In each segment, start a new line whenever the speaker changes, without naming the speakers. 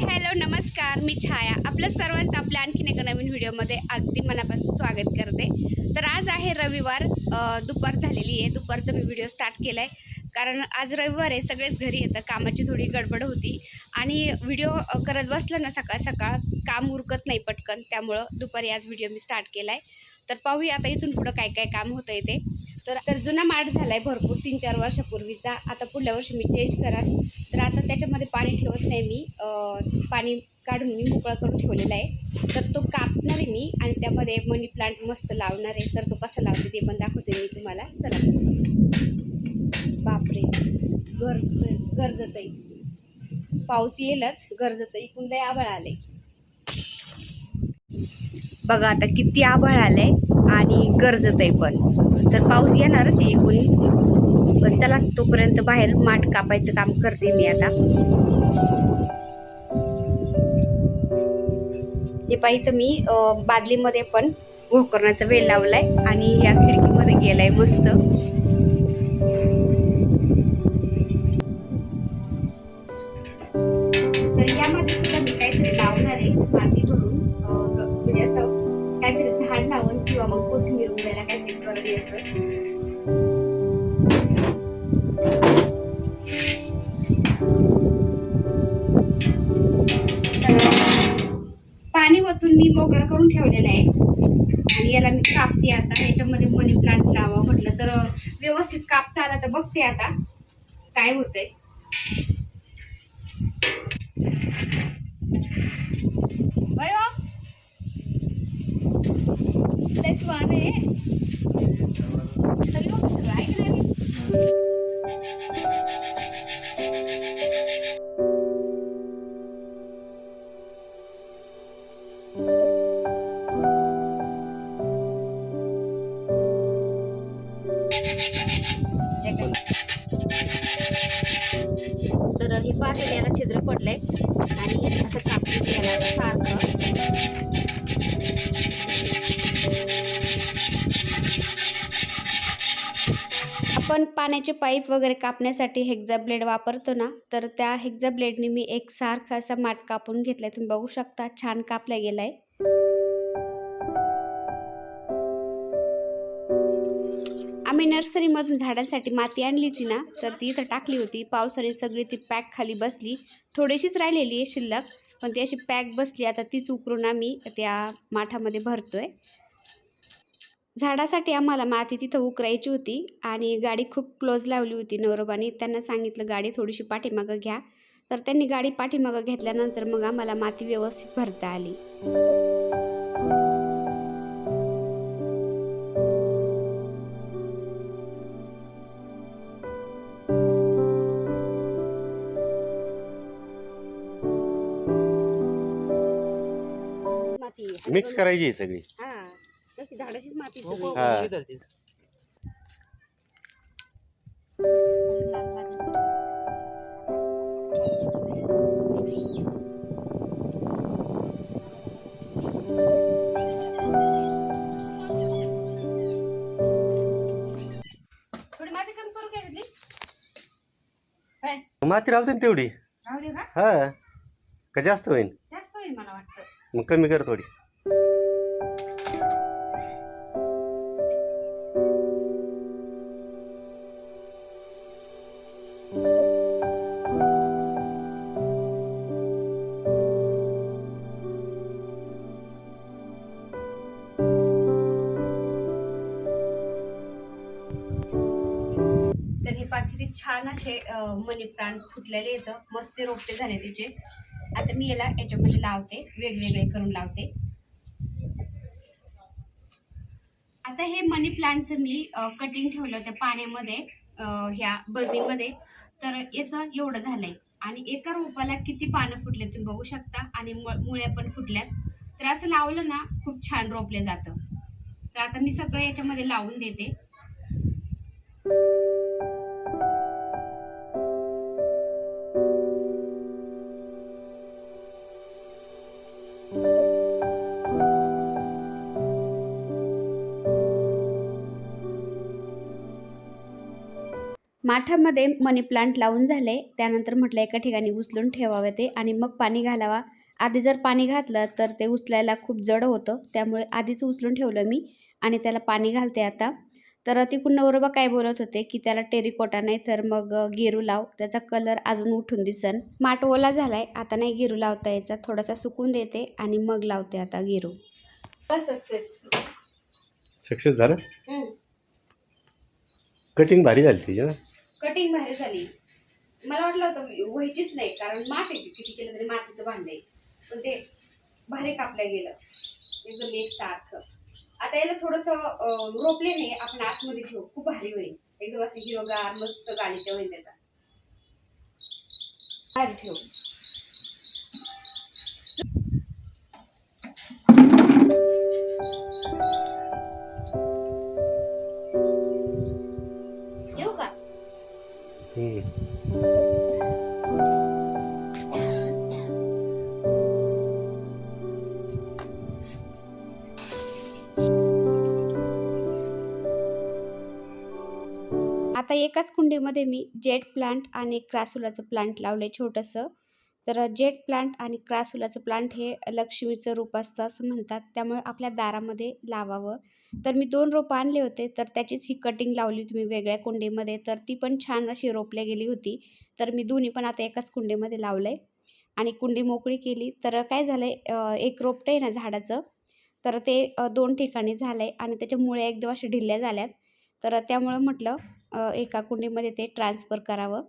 Hello नमस्कार. मी छाया. आपलं सर्वांचं आपल्या आणखीन एका नवीन व्हिडिओमध्ये अगदी मनापासून स्वागत करते. तर आज आहे रविवार. दुपार झालेली आहे. दुपारचा मी व्हिडिओ स्टार्ट केला आहे कारण आज रविवार आहे. सगळेच घरी येतं कामाची थोडी गडबड होती. आणि व्हिडिओ करत बसलं ना सकाळ सकाळ काम उरकत नाही पटकन. त्यामुळं दुपारी आज व्हिडिओ मी स्टार्ट केला आहे तर पाहूया आता इथून पुढं काय काय काम होतं आहे ते. तर तर जुना माठ झाला आहे भरपूर तीन चार वर्षापूर्वीचा. आता पुढल्या वर्षी मी चेंज कराल तर आता त्याच्यामध्ये पाणी ठेवत नाही मी. पाणी काढून मी मोकळा करून ठेवलेला आहे. तर तो कापणार आहे मी आणि त्यामध्ये मनी प्लांट मस्त लावणार आहे. तर तो कसा लावते ते पण दाखवते मी तुम्हाला. चला. बापरे. गरज गरजतही पाऊस येईलच. गरजतही इकडून लय आभाळ आले बघा आता किती आभाळ आलंय आणि गरजत आहे पण. तर पाऊस येणारच आहे पण चला तोपर्यंत बाहेर माठ कापायचं काम करते मी आता. हे पाहिजे तर मी बादलीमध्ये पण गोकर्णाचा वेल लावलाय आणि या खिडकीमध्ये गेलाय मस्त. याला मी कापते आता. याच्यामध्ये मनी प्लांट लावा म्हटलं तर व्यवस्थित कापता आला तर बघते आता. काय होतंय. बाय हो. लयच वाहन आहे. हे पाच याला छिद्र पडलंय. आणि असं कापून घ्यायला सारखं. आपण पाण्याचे पाईप वगैरे कापण्यासाठी हेक्झा ब्लेड वापरतो ना तर त्या हेक्झा ब्लेडने मी एक सारखा असा माठ कापून घेतलाय. तुम्ही बघू शकता छान कापला गेलाय. आम्ही नर्सरीमधून झाडांसाठी माती आणली होती ना तर ती इथं टाकली होती. पावसाने सगळी ती पॅक खाली बसली. थोडीशीच राहिलेली आहे शिल्लक पण ती अशी पॅक बसली. आता तीच उकरून आम्ही त्या माठामध्ये भरतो आहे झाडासाठी आम्हाला माती तिथं उकरायची होती आणि गाडी खूप क्लोज लावली होती नवरोबाने. त्यांना सांगितलं गाडी थोडीशी पाठीमागं घ्या. तर त्यांनी गाडी पाठीमागं घेतल्यानंतर मग आम्हाला माती व्यवस्थित भरता आली.
मिक्स करायची आहे सगळी
हा तशी झाडाचीच माती
हो,
सगळी.
हा.
थोडी माती कमी करू काय त्यातली? काय?
माती राहते ना तेवढी
राहू दे का
हा का जास्त होईल
जास्त होईल मला वाटतं
मग कमी कर थोडी
पहा किती छान असे मनी प्लांट फुटलेले येतं मस्त रोपटे झाले त्याचे. आता मी याला याच्यामध्ये लावते. वेगवेगळे करून लावते. आता हे मनी प्लांटचं मी कटिंग ठेवलं होतं पाण्यामध्ये ह्या बर्नीमध्ये तर याचं एवढं झालंय. आणि एका रोपाला किती पानं फुटले तुम्ही बघू शकता. आणि मुळ्या पण फुटल्यात. तर असं लावलं ना खूप छान रोपले जातं. तर आता मी सगळं याच्यामध्ये लावून देते. माठामध्ये मनी प्लांट लावून झाले. त्यानंतर म्हटलं एका ठिकाणी उचलून ठेवावे ते आणि मग पाणी घालावा. आधी जर पाणी घातलं तर ते उचलायला खूप जड होतं. त्यामुळे आधीच उचलून ठेवलं मी आणि त्याला पाणी घालते आता. तर तिकडून नवरोबा काय बोलत होते की त्याला टेरिकोटा नाही तर मग गेरू लाव. त्याचा कलर अजून उठून दिसन. माठ ओला झालाय. आता नाही गेरू लावता यायचा. थोडासा सुकून देते आणि मग लावते आता गेरू. सक्सेस
सक्सेस झालं? कटिंग भारी झाली तिची ना.
कटिंग भारी झाली. मला वाटलं होतं व्हायचीच नाही कारण माठ आहे ती, किती केलं तरी मातीचं भांडं आहे. पण ते भारी कापलं गेलं. एकदम एक सारखं. आता याला थोडंसं रोपले नाही आपण आतमध्ये घेऊ. खूप भारी होईल. एकदम असं हिरोगार मस्त गालीच्या होईल त्याचा भारी ठेवू. you. एकाच कुंडीमध्ये मी जेट प्लांट आणि क्रासुलाचं प्लांट लावलं आहे छोटंसं. तर जेट प्लांट आणि क्रासुलाचं प्लांट हे लक्ष्मीचं रूप असतं असं म्हणतात. त्यामुळे आपल्या दारामध्ये लावावं. तर मी दोन रोपं आणले होते तर त्याचीच ही कटिंग लावली होती मी वेगळ्या कुंडीमध्ये. तर ती पण छान अशी रोपल्या गेली होती. तर मी दोन्ही पण आता एकाच कुंडीमध्ये लावलं आहे आणि कुंडी मोकळी केली. तर काय झालं आहे एक रोपटं आहे ना झाडाचं तर ते दोन ठिकाणी झालं आहे आणि त्याच्या मुळे एकदम अशा ढिल्ल्या झाल्यात. तर त्यामुळं म्हटलं एका कुंडीमध्ये ते ट्रान्सफर करावं.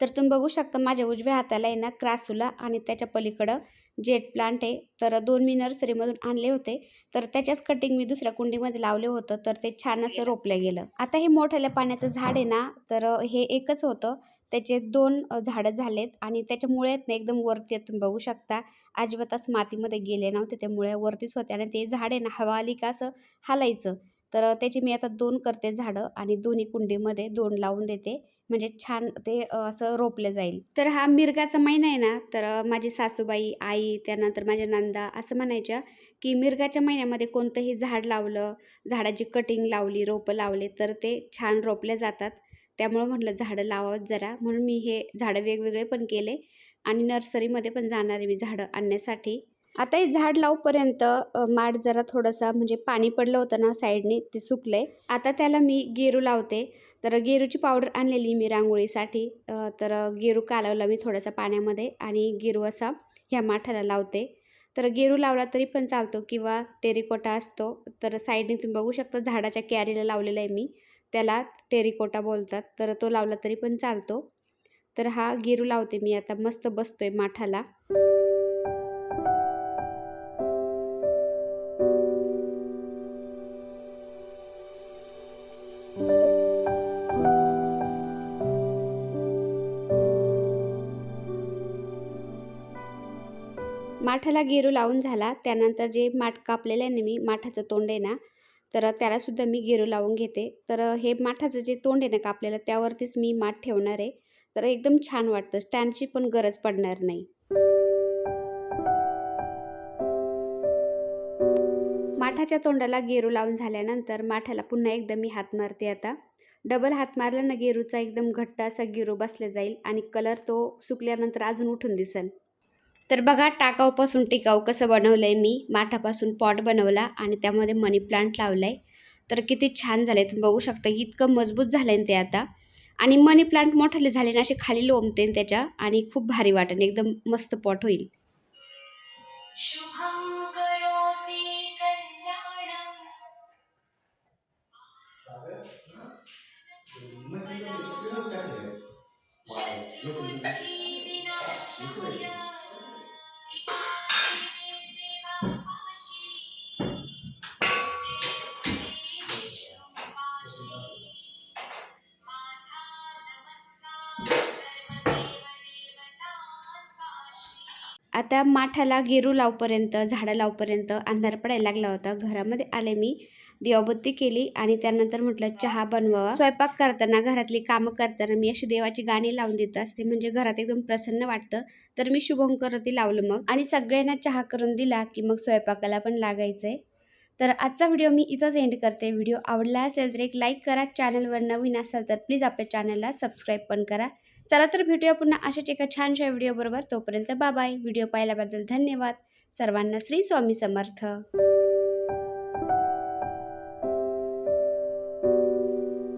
तर तुम्ही बघू शकता माझ्या उजव्या हाताला आहे ना क्रासूला आणि त्याच्या पलीकडं जेट प्लांट आहे. तर दोन मी नर्सरीमधून आणले होते. तर त्याच्याच कटिंग मी दुसऱ्या कुंडीमध्ये लावले होतं. तर ते छान असं रोपलं गेलं. आता हे मोठ्याल्या पाण्याचं झाड आहे ना तर हे एकच होतं. त्याचे दोन झाडं झालेत आणि त्याच्या मुळे आहेत ना एकदम वरती आहेत तुम्ही बघू शकता अजिबात असं मातीमध्ये गेले नव्हते. त्या मुळे वरतीच होते आणि ते झाड आहे ना हवा आली का असं हालायचं. तर त्याची मी आता दोन करते झाडं आणि दोन्ही कुंडीमध्ये दोन लावून देते. म्हणजे छान ते असं रोपले जाईल. तर हा मिरगाचा महिना आहे ना तर माझी सासूबाई आई त्यानंतर माझ्या नंदा असं म्हणायच्या की मिरगाच्या महिन्यामध्ये कोणतंही झाड लावलं झाडाची कटिंग लावली रोपं लावले तर ते छान रोपले जातात. त्यामुळं म्हटलं झाडं लावावं जरा. म्हणून मी हे झाडं वेगवेगळे पण केले आणि नर्सरीमध्ये पण जाणार आहे मी झाडं आणण्यासाठी. आता हे झाड लावपर्यंत माठ जरा थोडासा म्हणजे पाणी पडलं होतं ना साईडने ते सुकले आता त्याला मी गेरू लावते. तर गेरूची पावडर आणलेली मी रांगोळीसाठी. तर गेरू कालवला मी थोडासा पाण्यामध्ये आणि गेरू असा ह्या माठाला लावते. तर गेरू लावला तरी पण चालतो किंवा टेरिकोटा असतो. तर साईडने तुम्ही बघू शकता झाडाच्या कॅरीला लावलेला आहे मी. त्याला टेरिकोटा बोलतात. तर तो लावला तरी पण चालतो. तर हा गेरू लावते मी. आता मस्त बसतोय माठाला. माठाला गेरू लावून झाला. त्यानंतर जे माठ कापलेलं आहे ना मी माठाचं तोंड आहे ना तर त्यालासुद्धा मी गेरू लावून घेते. तर हे माठाचं जे तोंड आहे ना कापलेलं त्यावरतीच मी माठ ठेवणार आहे. तर एकदम छान वाटतं. स्टँडची पण गरज पडणार नाही. माठाच्या तोंडाला गेरू लावून झाल्यानंतर माठाला पुन्हा एकदा मी हात मारते आता. डबल हात मारल्यानं गेरूचा एकदम घट्ट असा गेरू बसला जाईल आणि कलर तो सुकल्यानंतर अजून उठून दिसेल तर बघा टाकाऊपासून टिकाऊ कसं बनवलं आहे मी. माठापासून पॉट बनवला आणि त्यामध्ये मनी प्लांट लावला आहे तर किती छान झालं आहे तुम्ही बघू शकता इतकं मजबूत झालं आहे ते आता. आणि मनी प्लांट मोठाले झाले ना असे खाली लोंबते त्याच्या आणि खूप भारी वाटेल एकदम मस्त पॉट होईल. आता माठाला गेरू लावपर्यंत झाडं लावपर्यंत अंधार पडायला लागला होता. घरामध्ये आले मी दिवाबत्ती केली आणि त्यानंतर म्हटलं चहा बनवावा. स्वयंपाक करताना घरातली कामं करताना मी अशी देवाची गाणी लावून देत असते. म्हणजे घरात एकदम प्रसन्न वाटतं. तर मी शुभंकरोती लावलं मग. आणि सगळ्यांना चहा करून दिला की मग स्वयंपाकाला पण लागायचंय. तर आजचा व्हिडिओ मी इथंच एंड करते. व्हिडिओ आवडला असेल तर एक लाईक करा. चॅनलवर नवीन असाल तर प्लीज आपल्या चॅनलला सबस्क्राईब पण करा. चला तर भेटूया पुन्हा अशाच एका छानशा व्हिडिओबरोबर. तोपर्यंत बाबाय व्हिडिओ पाहिल्याबद्दल धन्यवाद. सर्वांना श्री स्वामी समर्थ.